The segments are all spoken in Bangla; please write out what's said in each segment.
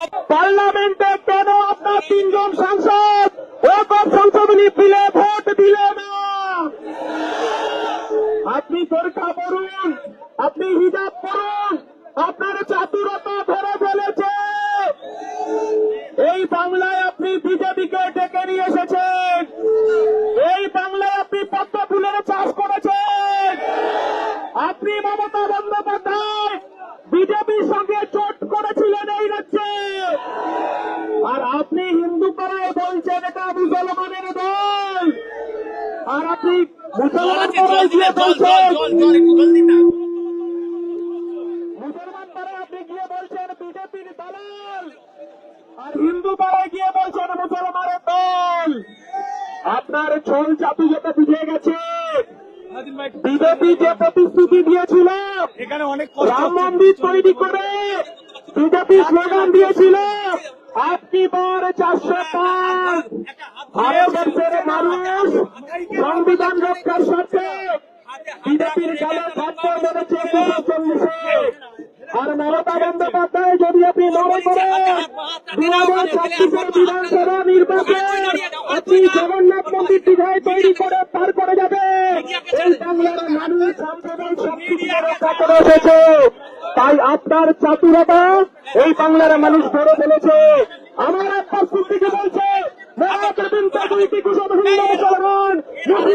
পার্লামেন্টে কেন আপনার তিনজন সাংসদ? ওকপ সংশোধনী বিলে ভোট দিলে না। আপনি বোরখা পড়ুন, আপনি হিজাব পড়ুন, আপনার চাতুরতা ধরে ফেলেছে। এই বাংলায় আপনি বিজেপিকে ডেকে নিয়ে এসেছেন। এই বাংলায় আপনি পদ্ম ফুলের চাষ করেছেন। আপনি মমতা বন্দ্যোপাধ্যায় আপনি হিন্দু পাড়ায় বলছেন এটা মুসলমানের দল। আর আপনি মুসলমান পাড়ায় বলছেন। মুসলমান পাড়ায় আপনি গিয়ে বলছেন আর হিন্দু পাড়ায় গিয়ে বলছেন মুসলমানের দল। আপনার ছোল চাপি যেতে বুঝে গেছে। বিজেপি যে প্রতিশ্রুতি দিয়েছিল এখানে অনেক রাম মন্দির তৈরি করে বিজেপি স্লোগান দিয়েছিল। আপনি বার চারশো পাঁচ। ভারতবর্ষের মানুষ সংবিধান রক্ষার স্বার্থে বিজেপির গালে থাপ্পড় মেরেছে দুশো চল্লিশে আর মমতা বন্দ্যোপাধ্যায় যদি আপনি মনে করে দু হাজার ছাব্বিশের বিধানসভা নির্বাচন আপনি জগন্নাথ মন্দির দীঘায় তৈরি করে পার করে যাবে। এই বাংলার মানুষ সাম্প্রদায়িক সম্প্রীতিকে রক্ষা করে এসেছে তাই আপনার চাতুরতা এই বাংলার মানুষ ধরে ফেলেছে। আমার আপনার সিদ্দিকে বলছে মনে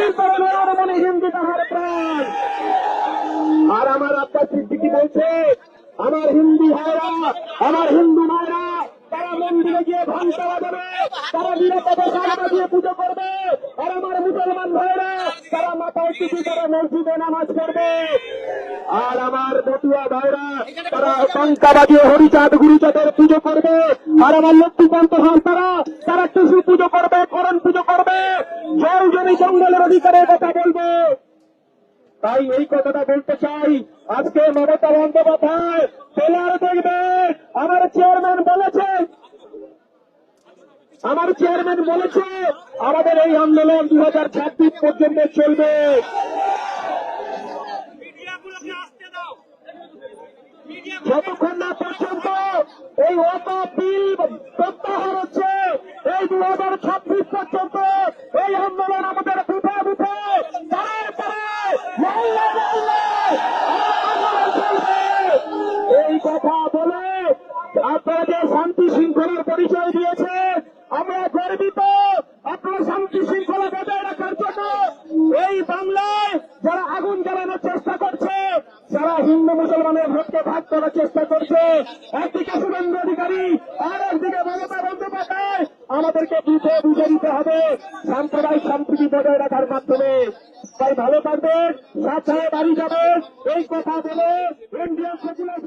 আর আমার আব্বাস সিদ্দিকি বলছে, আমার হিন্দু ভাইরা, আমার হিন্দু ভাইরা তারা মন্দিরে গিয়ে ঘণ্টা বাজাবে তারা নিরাপদে সামনে দিয়ে পুজো করবে। আর আমার মুসলমান ভাইরা, তারা মাথায় টুপি করে মসজিদে নামাজ পড়বে। আর আমার বটুয়া ভাইরা তারা টঙ্কা বাজিয়ে হরিচাঁদ গুরুচাঁদের পুজো করবে। আর আমার লক্ষ্মীকান্ত হাল তারা তারা টুসু পুজো করবে করণ পুজো করবে। জল জমি জঙ্গলের অধিকারের কথা বলবে। তাই এই কথাটা বলতে চাই। আজকে মমতা বন্দ্যোপাধ্যায় টেলার দেখবে। আমার চেয়ারম্যান বলেছে। আমার চেয়ারম্যান বলেছে আমাদের এই আন্দোলন দু হাজার ছাব্বিশ পর্যন্ত চলবে। যতক্ষণ না পর্যন্ত এই অত বিল প্রত্যাহার হচ্ছে, এই দু হাজার ছাব্বিশ পর্যন্ত এই আন্দোলন আমাদের। এই কথা বলে আপনারা শান্তি শৃঙ্খলার পরিচয় দিয়েছেন, আমরা গর্বিত আপনারা শান্তি শৃঙ্খলা বজায় রাখার জন্য এই বাংলায় যারা আগুন করছে যারা হিন্দু মুসলমানের ভোটকে ভাগ করার চেষ্টা করছে। একদিকে শুভেন্দু অধিকারী, আর একদিকে মমতা বন্দ্যোপাধ্যায়। আমাদেরকে বুঝে বুঝে দিতে হবে। সাম্প্রদায়িক সম্প্রীতি বজায় রাখার মাধ্যমে। তাই ভালো থাকবেন সাথে বাড়ি যাবে এই কথা বলে ইন্ডিয়ান সেকুলার